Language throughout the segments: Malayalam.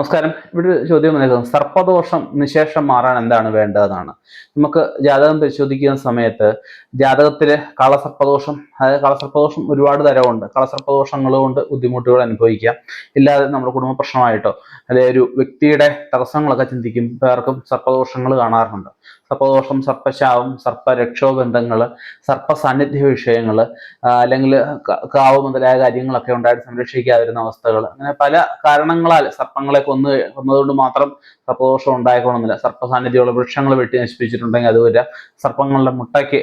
നമസ്കാരം. ഇവിടെ ചോദ്യം വന്നേക്കുന്നത് സർപ്പദോഷം നിശേഷം മാറാൻ എന്താണ് വേണ്ടതെന്നാണ്. നമുക്ക് ജാതകം പരിശോധിക്കുന്ന സമയത്ത് ജാതകത്തിൽ കളസർപ്പദോഷം അതായത് കളസർപ്പദോഷം ഒരുപാട് തരമുണ്ട് കളസർപ്പദോഷങ്ങൾ കൊണ്ട് ബുദ്ധിമുട്ടുകൾ അനുഭവിക്കാം. ഇല്ലാതെ നമ്മുടെ കുടുംബ പ്രശ്നമായിട്ടോ അല്ലെങ്കിൽ ഒരു വ്യക്തിയുടെ തടസ്സങ്ങളൊക്കെ ചിന്തിക്കും. പേർക്കും സർപ്പദോഷങ്ങൾ കാണാറുണ്ട്. സർപ്പദോഷം സർപ്പശാപം സർപ്പരക്ഷോബന്ധങ്ങൾ സർപ്പ സാന്നിധ്യ വിഷയങ്ങൾ അല്ലെങ്കിൽ കാവ് മുതലായ കാര്യങ്ങളൊക്കെ ഉണ്ടായിട്ട് സംരക്ഷിക്കാതിരുന്ന അവസ്ഥകൾ അങ്ങനെ പല കാരണങ്ങളാൽ സർപ്പങ്ങളെ കൊന്ന് കൊന്നതുകൊണ്ട് മാത്രം സർപ്പദോഷം ഉണ്ടായിക്കോണമെന്നില്ല സർപ്പ സാന്നിധ്യമുള്ള വൃക്ഷങ്ങൾ വെട്ടി നശിപ്പിച്ചിട്ടുണ്ടെങ്കിൽ അത് വരാം. സർപ്പങ്ങളുടെ മുട്ടയ്ക്ക്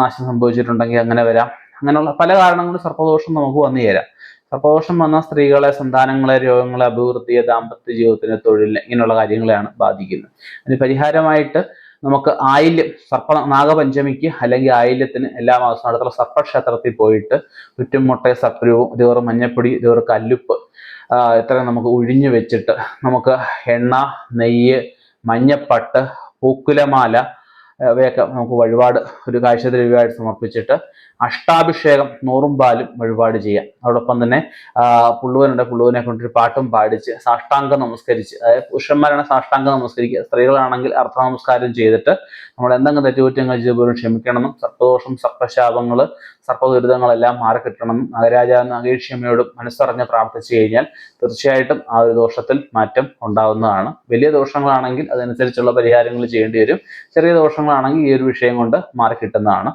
നാശം സംഭവിച്ചിട്ടുണ്ടെങ്കിൽ അങ്ങനെ വരാം. അങ്ങനെയുള്ള പല കാരണങ്ങളും സർപ്പദോഷം നമുക്ക് വന്നു ചേരാം. സർപ്പദോഷം വന്ന സ്ത്രീകളെ സന്താനങ്ങളെ രോഗങ്ങളെ അഭിവൃദ്ധിയെ ദാമ്പത്യ ജീവിതത്തിന് തൊഴിലിന് ഇങ്ങനെയുള്ള കാര്യങ്ങളെയാണ് ബാധിക്കുന്നത്. അതിന് പരിഹാരമായിട്ട് നമുക്ക് ആയില്യം സർപ്പ നാഗപഞ്ചമിക്ക് അല്ലെങ്കിൽ ആയില്യത്തിന് എല്ലാ മാസവും അടുത്തുള്ള സർപ്പക്ഷേത്രത്തിൽ പോയിട്ട് ചുറ്റുമുട്ട സർപ്പരൂപം ഇതുവരെ മഞ്ഞപ്പൊടി ഇതുവരെ കല്ലുപ്പ് ഇത്രയും നമുക്ക് ഉഴിഞ്ഞു വെച്ചിട്ട് നമുക്ക് എണ്ണ നെയ്യ് മഞ്ഞപ്പട്ട് പൂക്കുലമാല അവയൊക്കെ നമുക്ക് വഴിപാട് ഒരു കാഴ്ച ദ്രവ്യമായിട്ട് സമർപ്പിച്ചിട്ട് അഷ്ടാഭിഷേകം നൂറും പാലും വഴിപാട് ചെയ്യാം. അതോടൊപ്പം തന്നെ പുള്ളുവനുണ്ട്. പുള്ളുവനെ കൊണ്ടൊരു പാട്ടും പാടിച്ച് സാഷ്ടാംഗം നമസ്കരിച്ച് അതായത് പുരുഷന്മാരാണ് സാഷ്ടാംഗം നമസ്കരിക്കുക. സ്ത്രീകളാണെങ്കിൽ അർത്ഥ നമസ്കാരം ചെയ്തിട്ട് നമ്മൾ എന്തെങ്കിലും തെറ്റുകുറ്റങ്ങൾ ചെയ്ത് പോലും ക്ഷമിക്കണമെന്നും സർപ്പദോഷം സർപ്പശാപങ്ങൾ സർപ്പദുരിതങ്ങളെല്ലാം മാറി കിട്ടണമെന്നും നഗരാജാവിന് നാഗേക്ഷിയമ്മയോടും മനസ്സറിഞ്ഞ് പ്രാർത്ഥിച്ചു കഴിഞ്ഞാൽ തീർച്ചയായിട്ടും ആ ഒരു ദോഷത്തിൽ മാറ്റം ഉണ്ടാവുന്നതാണ്. വലിയ ദോഷങ്ങളാണെങ്കിൽ അതനുസരിച്ചുള്ള പരിഹാരങ്ങൾ ചെയ്യേണ്ടി വരും. ചെറിയ ദോഷങ്ങളാണെങ്കിൽ ഈ ഒരു വിഷയം കൊണ്ട് മാറി കിട്ടുന്നതാണ്.